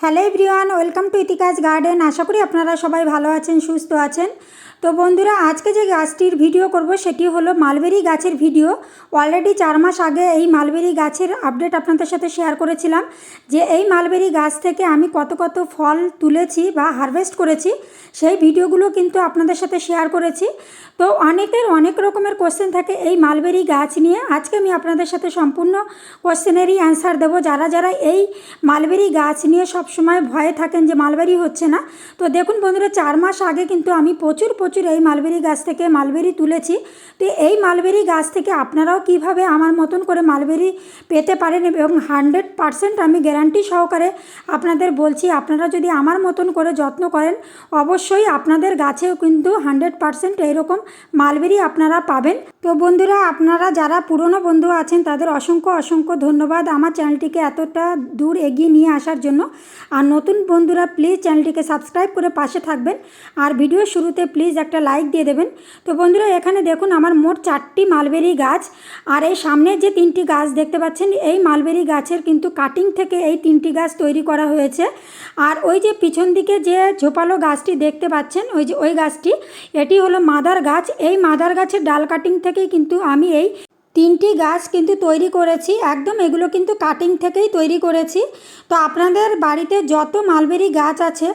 Hello everyone, welcome to ইতিকাজ garden. আশা করি আপনারা সবাই ভালো আছেন, সুস্থ আছেন। তো বন্ধুরা, আজকে যে গাছটির ভিডিও করব সেটি হলো মালবেরি গাছের ভিডিও। অলরেডি চার মাস আগে এই মালবেরি গাছের আপডেট আপনাদের সাথে শেয়ার করেছিলাম যে এই মালবেরি গাছ থেকে আমি কত কত ফল তুলেছি বা হারভেস্ট করেছি, সেই ভিডিওগুলো কিন্তু আপনাদের সাথে শেয়ার করেছি। তো অনেকের অনেক রকমের কোশ্চেন থাকে এই মালবেরি গাছ নিয়ে। আজকে আমি আপনাদের সাথে সম্পূর্ণ কোশ্চেনেরই অ্যান্সার দেবো। যারা যারা এই মালবেরি গাছ নিয়ে সবসময় ভয়ে থাকেন যে মালবেরি হচ্ছে না। তো দেখুন বন্ধুরা, চার মাস আগে কিন্তু আমি প্রচুর প্রচুর এই মালবেরি গাছ থেকে মালবেরি তুলেছি। তো এই মালবেরি গাছ থেকে আপনারাও কীভাবে আমার মতন করে মালবেরি পেতে পারেন এবং হান্ড্রেড পারসেন্ট আমি গ্যারান্টি সহকারে আপনাদের বলছি, আপনারা যদি আমার মতন করে যত্ন করেন, অবশ্যই আপনাদের গাছেও কিন্তু হান্ড্রেড পারসেন্ট এইরকম মালবেরি আপনারা পাবেন। তো বন্ধুরা, আপনারা যারা পুরনো বন্ধু আছেন, তাদের অসংখ্য অসংখ্য ধন্যবাদ আমার চ্যানেলটিকে এতটা দূর এগিয়ে নিয়ে আসার জন্য। আর নতুন বন্ধুরা প্লিজ চ্যানেলটিকে সাবস্ক্রাইব করে পাশে থাকবেন। আর ভিডিও শুরুতে প্লিজ একটা লাইক দিয়ে দেবেন। তো বন্ধুরা, এখানে দেখুন আমার মোট চারটি মালবেরি গাছ। আর এই সামনে যে তিনটি গাছ দেখতে পাচ্ছেন, এই মালবেরি গাছের কিন্তু কাটিং থেকে এই তিনটি গাছ তৈরি করা হয়েছে। আর ওই যে পিছন দিকে যে ঝোপালো গাছটি দেখতে পাচ্ছেন, ওই যে ওই গাছটি, এটি হলো মাদার গাছ। এই মাদার গাছের ডাল কাটিং থেকেই কিন্তু আমি এই তিনটি গাছ কিন্তু তৈরি করেছি, একদম এগুলো কিন্তু কাটিং থেকেই তৈরি করেছি। তো আপনাদের বাড়িতে যত মালবেরি গাছ আছে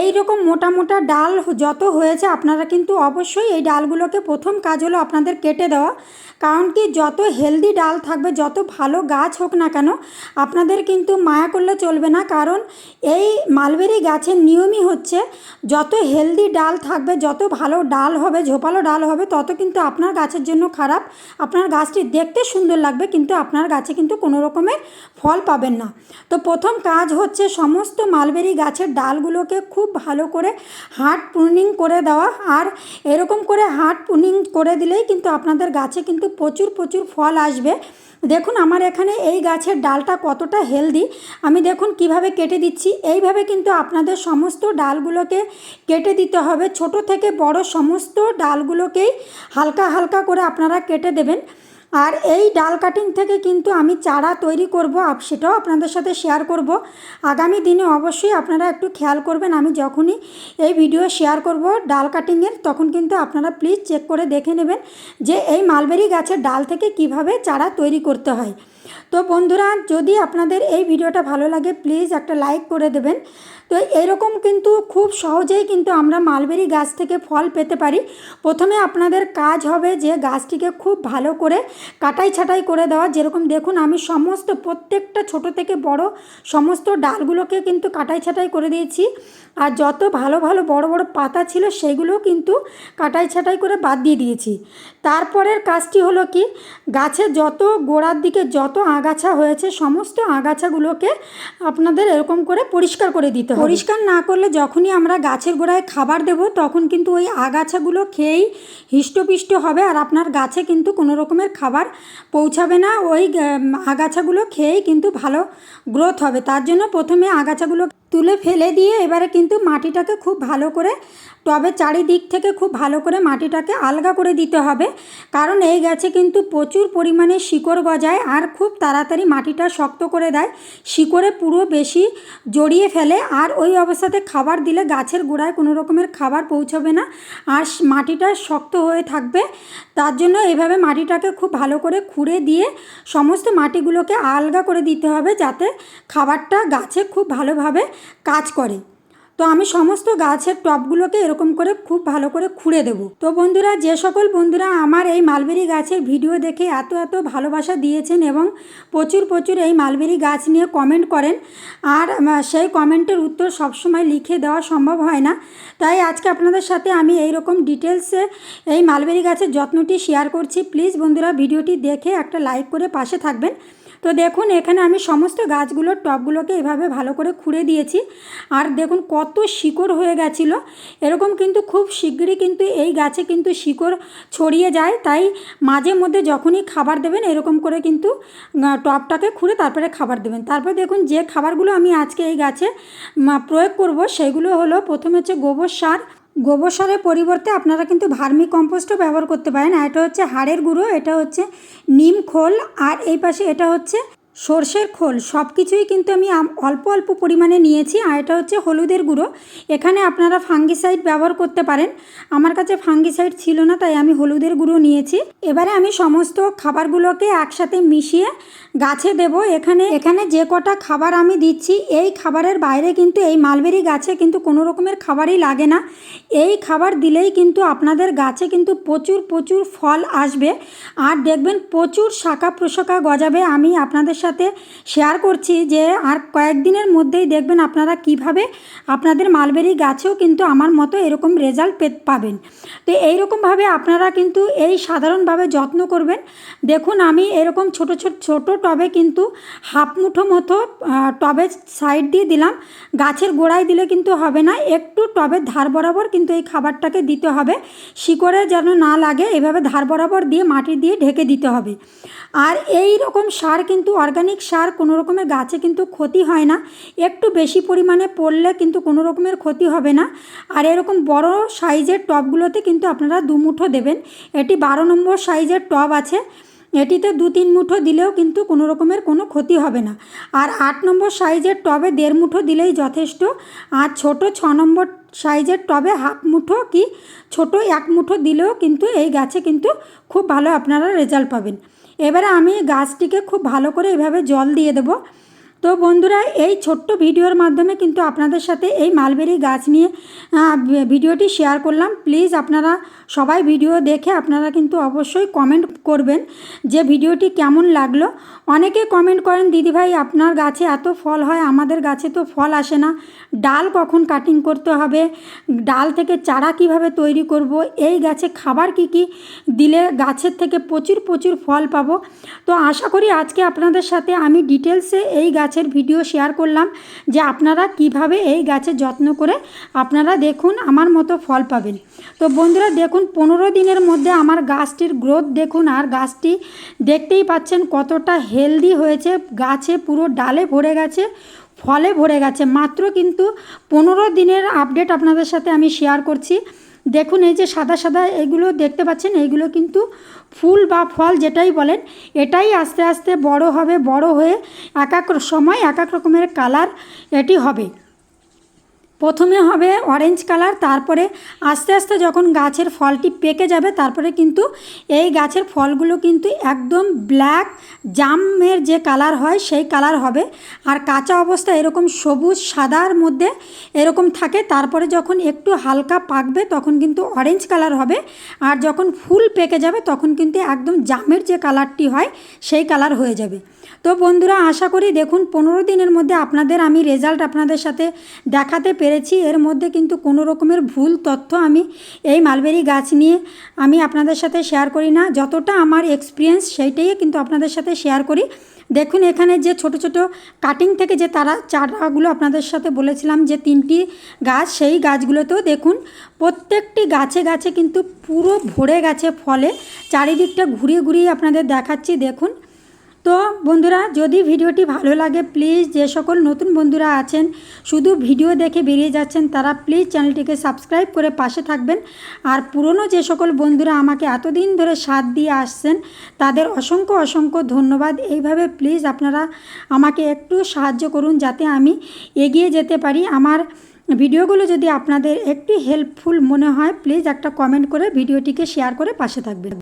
এই রকম মোটা মোটা ডাল যত হয়েছে, আপনারা কিন্তু অবশ্যই এই ডালগুলোকে প্রথম কাজ হলো আপনাদের কেটে দেওয়া। কারণ কি, যত হেলদি ডাল থাকবে, যত ভালো গাছ হোক না কেন, আপনাদের কিন্তু মায়া করলে চলবে না। কারণ এই মালবেরি গাছের নিয়মই হচ্ছে, যত হেলদি ডাল থাকবে, যত ভালো ডাল হবে, ঝোপালো ডাল হবে, তত কিন্তু আপনার গাছের জন্য খারাপ। আপনার গাছটি দেখতে সুন্দর লাগবে, কিন্তু আপনার গাছে কিন্তু কোনো রকমের ফল পাবেন না। তো প্রথম কাজ হচ্ছে সমস্ত মালবেরি গাছের ডালগুলোকে খুব ভালো করে হাট প্রুনিং করে দেওয়া। আর এরকম করে হাট প্রুনিং করে দিলেই কিন্তু আপনাদের গাছে কিন্তু প্রচুর প্রচুর ফল আসবে। দেখুন আমার এখানে এই গাছের ডালটা কতটা হেলদি। আমি দেখুন কীভাবে কেটে দিচ্ছি। এইভাবে কিন্তু আপনাদের সমস্ত ডালগুলোকে কেটে দিতে হবে। ছোট থেকে বড় সমস্ত ডালগুলোকেই হালকা হালকা করে আপনারা কেটে দেবেন। আর এই ডাল কাটিং থেকে কিন্তু আমি চারা তৈরি করব, আপ- সেটাও আপনাদের সাথে শেয়ার করব। আগামী দিনে অবশ্যই আপনারা একটু খেয়াল করবেন, আমি যখনই এই ভিডিও শেয়ার করব ডাল কাটিংয়ের তখন কিন্তু আপনারা প্লিজ চেক করে দেখে নেবেন যে এই মালবেরি গাছের ডাল থেকে কীভাবে চারা তৈরি করতে হয়। তো বন্ধুরা, যদি আপনাদের এই ভিডিওটা ভালো লাগে প্লিজ একটা লাইক করে দেবেন। তো এরকম কিন্তু খুব সহজেই কিন্তু আমরা মালবেরি গাছ থেকে ফল পেতে পারি। প্রথমে আপনাদের কাজ হবে যে গাছটিকে খুব ভালো করে কাটাই ছাটাই করে দেওয়া। যেরকম দেখুন, আমি সমস্ত প্রত্যেকটা ছোট থেকে বড় সমস্ত ডালগুলোকে কিন্তু কাটাই ছাটাই করে দিয়েছি। আর যত ভালো ভালো বড় বড় পাতা ছিল, সেগুলোও কিন্তু কাটাই ছাটাই করে বাদ দিয়ে দিয়েছি। তারপরের কাজটি হলো কি গাছের যত গোড়ার দিকে যত আগাছা হয়েছে, সমস্ত আগাছাগুলোকে আপনাদের এরকম করে পরিষ্কার করে দিতে হবে। পরিষ্কার না করলে যখনই আমরা গাছের গোড়ায় খাবার দেব, তখন কিন্তু ওই আগাছাগুলো খেয়েই হিষ্টপিষ্ট হবে আর আপনার গাছে কিন্তু কোনো রকমের খাবার পৌঁছাবে না। ওই আগাছাগুলো খেয়েই কিন্তু ভালো গ্রোথ হবে। তার জন্য প্রথমে আগাছাগুলো তুলে ফেলে দিয়ে এবারে কিন্তু মাটিটাকে খুব ভালো করে টবের চারিদিক থেকে খুব ভালো করে মাটিটাকে আলগা করে দিতে হবে। কারণ এই গাছে কিন্তু প্রচুর পরিমাণে শিকড় গজায় আর খুব তাড়াতাড়ি মাটিটা শক্ত করে দেয়। শিকড়ে পুরো বেশি জড়িয়ে ফেলে আর ওই অবস্থাতে খাবার দিলে গাছের গোড়ায় কোনো রকমের খাবার পৌঁছবে না আর মাটিটা শক্ত হয়ে থাকবে। তার জন্য এভাবে মাটিটাকে খুব ভালো করে খুঁড়ে দিয়ে সমস্ত মাটিগুলোকে আলগা করে দিতে হবে যাতে খাবারটা গাছে খুব ভালোভাবে কাজ করে। তো আমি সমস্ত গাছের টবগুলোকে এরকম করে খুব ভালো করে খুঁড়ে দেবো। তো বন্ধুরা, যে সকল বন্ধুরা আমার এই মালবেরি গাছের ভিডিও দেখে এত এত ভালোবাসা দিয়েছেন এবং প্রচুর প্রচুর এই মালবেরি গাছ নিয়ে কমেন্ট করেন, আর সেই কমেন্টের উত্তর সবসময় লিখে দেওয়া সম্ভব হয় না। তাই আজকে আপনাদের সাথে আমি এই রকম ডিটেলসে এই মালবেরি গাছের যত্নটি শেয়ার করছি। প্লিজ বন্ধুরা, ভিডিওটি দেখে একটা লাইক করে পাশে থাকবেন। তো দেখুন এখানে আমি সমস্ত গাছগুলোর টবগুলোকে এভাবে ভালো করে খুঁড়ে দিয়েছি। আর দেখুন কত শিকড় হয়ে গেছিল। এরকম কিন্তু খুব শীঘ্রই কিন্তু এই গাছে কিন্তু শিকড় ছড়িয়ে যায়। তাই মাঝে মধ্যে যখনই খাবার দেবেন এরকম করে কিন্তু আহ, টবটাকে খুঁড়ে তারপরে খাবার দেবেন। তারপরে দেখুন যে খাবারগুলো আমি আজকে এই গাছে প্রয়োগ করব সেগুলো হলো প্রথমে হচ্ছে গোবর সার গোবর সারের পরিবর্তে আপনারা কিন্তু ভার্মি কম্পোস্টও ব্যবহার করতে পারেন। আর এটা হচ্ছে হাড়ের গুঁড়ো, এটা হচ্ছে নিম খোল, আর এই পাশে এটা হচ্ছে সর্ষের খোল সব কিছুই কিন্তু আমি, অল্প অল্প পরিমাণে নিয়েছি। আর এটা হচ্ছে হলুদের গুঁড়ো। এখানে আপনারা ফাঙ্গিসাইড ব্যবহার করতে পারেন। আমার কাছে ফাঙ্গিসাইড ছিল না, তাই আমি হলুদের গুঁড়ো নিয়েছি। এবারে আমি সমস্ত খাবারগুলোকে একসাথে মিশিয়ে গাছে দেব। এখানে এখানে যে কটা খাবার আমি দিচ্ছি, এই খাবারের বাইরে কিন্তু, এই মালবেরি গাছে কিন্তু কোনো রকমের খাবারই লাগে না। এই খাবার দিলেই কিন্তু আপনাদের গাছে কিন্তু প্রচুর প্রচুর ফল আসবে। আর দেখবেন প্রচুর শাখা প্রশাখা গজাবে। আমি আপনাদের সাথে শেয়ার করছি যে আর কয়েকদিনের মধ্যেই দেখবেন আপনারা কীভাবে আপনাদের মালবেরি গাছেও কিন্তু আমার মতো এরকম রেজাল্ট পে পাবেন। তো এইরকমভাবে আপনারা কিন্তু এই সাধারণভাবে যত্ন করবেন। দেখুন, আমি এরকম ছোট ছোট ছোট টবে কিন্তু হাফ মুঠো মতো টবের সাইড দিয়ে দিলাম। গাছের গোড়ায় দিলে কিন্তু হবে না, একটু টবের ধার বরাবর কিন্তু এই খাবারটাকে দিতে হবে। শিকড়ে যেন না লাগে, এভাবে ধার বরাবর দিয়ে মাটি দিয়ে ঢেকে দিতে হবে। আর এই রকম সার কিন্তু অর্গানিক সার কোনো রকমের গাছে কিন্তু ক্ষতি হয় না। একটু বেশি পরিমাণে পড়লে কিন্তু কোনো রকমের ক্ষতি হবে না। আর এরকম বড় সাইজের টবগুলোতে কিন্তু আপনারা দু মুঠো দেবেন। এটি বারো নম্বর সাইজের টব আছে। এটিতে দু তিন মুঠো দিলেও কিন্তু কোনো রকমের কোনো ক্ষতি হবে না। আর আট নম্বর সাইজের টবে দেড় মুঠো দিলেই যথেষ্ট। আর ছোট ছ নম্বর সাইজের টবে হাফ মুঠো কি ছোট এক মুঠো দিলেও কিন্তু এই গাছে কিন্তু খুব ভালো আপনারা রেজাল্ট পাবেন। এবারে আমি গাছটিকে খুব ভালো করে এভাবে জল দিয়ে দেবো। তো বন্ধুরা, এই ছোট্ট ভিডিওর মাধ্যমে কিন্তু আপনাদের সাথে এই মালবেরি গাছ নিয়ে ভিডিওটি শেয়ার করলাম। প্লিজ আপনারা সবাই ভিডিও দেখে আপনারা কিন্তু অবশ্যই কমেন্ট করবেন যে ভিডিওটি কেমন লাগল। অনেকে কমেন্ট করেন, দিদিভাই, আপনার গাছে এত ফল হয়, আমাদের গাছে তো ফল আসে না। ডাল কখন কাটিং করতে হবে? ডাল থেকে চারা কীভাবে তৈরি করব? এই গাছে খাবার কি কি দিলে গাছের থেকে প্রচুর প্রচুর ফল পাবো? তো আশা করি আজকে আপনাদের সাথে আমি ডিটেলসে এই গাছের ভিডিও শেয়ার করলাম যে আপনারা কীভাবে এই গাছের যত্ন করে আপনারা দেখুন আমার মতো ফল পাবেন। তো বন্ধুরা দেখুন, পনেরো দিনের মধ্যে আমার গাছটির গ্রোথ দেখুন আর গাছটি দেখতেই পাচ্ছেন কতটা হেলদি হয়েছে। গাছে পুরো ডালে ভরে গেছে, ফলে ভরে গেছে। মাত্র কিন্তু পনেরো দিনের আপডেট আপনাদের সাথে আমি শেয়ার করছি। দেখুন, এই যে সাদা সাদা এগুলো দেখতে পাচ্ছেন এইগুলো কিন্তু ফুল বা ফল যেটাই বলেন, এটাই আস্তে আস্তে বড় হবে, বড় হয়ে এক এক সময় এক এক রকমের কালার এটি হবে। প্রথমে হবে অরেঞ্জ কালার তারপরে আস্তে আস্তে যখন গাছের ফলটি পেকে যাবে, তারপরে কিন্তু এই গাছের ফলগুলো কিন্তু একদম ব্ল্যাক জামের যে কালার হয় সেই কালার হবে। আর কাঁচা অবস্থা এরকম সবুজ, সাদার মধ্যে এরকম থাকে, তারপরে যখন একটু হালকা পাকবে তখন কিন্তু অরেঞ্জ কালার হবে। আর যখন ফুল পেকে যাবে তখন কিন্তু একদম জামের যে কালারটি হয় সেই কালার হয়ে যাবে। তো বন্ধুরা, আশা করি দেখুন, পনেরো দিনের মধ্যে আপনাদের আমি রেজাল্ট আপনাদের সাথে দেখাতে পেরেছি। এর মধ্যে কিন্তু কোনো রকমের ভুল তথ্য আমি এই মালবেরি গাছ নিয়ে আমি আপনাদের সাথে শেয়ার করি না। যতটা আমার এক্সপিরিয়েন্স সেইটাই কিন্তু আপনাদের সাথে শেয়ার করি। দেখুন, এখানে যে ছোট ছোট কাটিং থেকে যে তারা চারাগুলো আপনাদের সাথে বলেছিলাম যে তিনটি গাছ, সেই গাছগুলোতেও দেখুন, প্রত্যেকটি গাছে গাছে কিন্তু পুরো ভরে গেছে ফলে। চারিদিকটা ঘুরিয়ে ঘুরিয়ে আপনাদের দেখাচ্ছি। দেখুন তো বন্ধুরা, যদি ভিডিওটি ভালো লাগে প্লিজ যে সকল নতুন বন্ধুরা আছেন, শুধু ভিডিও দেখে বেরিয়ে যাচ্ছেন, তারা প্লিজ চ্যানেলটিকে সাবস্ক্রাইব করে পাশে থাকবেন। আর পুরনো যে সকল বন্ধুরা আমাকে এতদিন ধরে সাথ দিয়ে আসছেন, তাদের অসংখ্য অসংখ্য ধন্যবাদ। এইভাবে প্লিজ আপনারা আমাকে একটু সাহায্য করুন, যাতে আমি এগিয়ে যেতে পারি। আমার ভিডিওগুলো যদি আপনাদের একটু হেল্পফুল মনে হয় প্লিজ একটা কমেন্ট করে ভিডিওটিকে শেয়ার করে পাশে থাকবেন।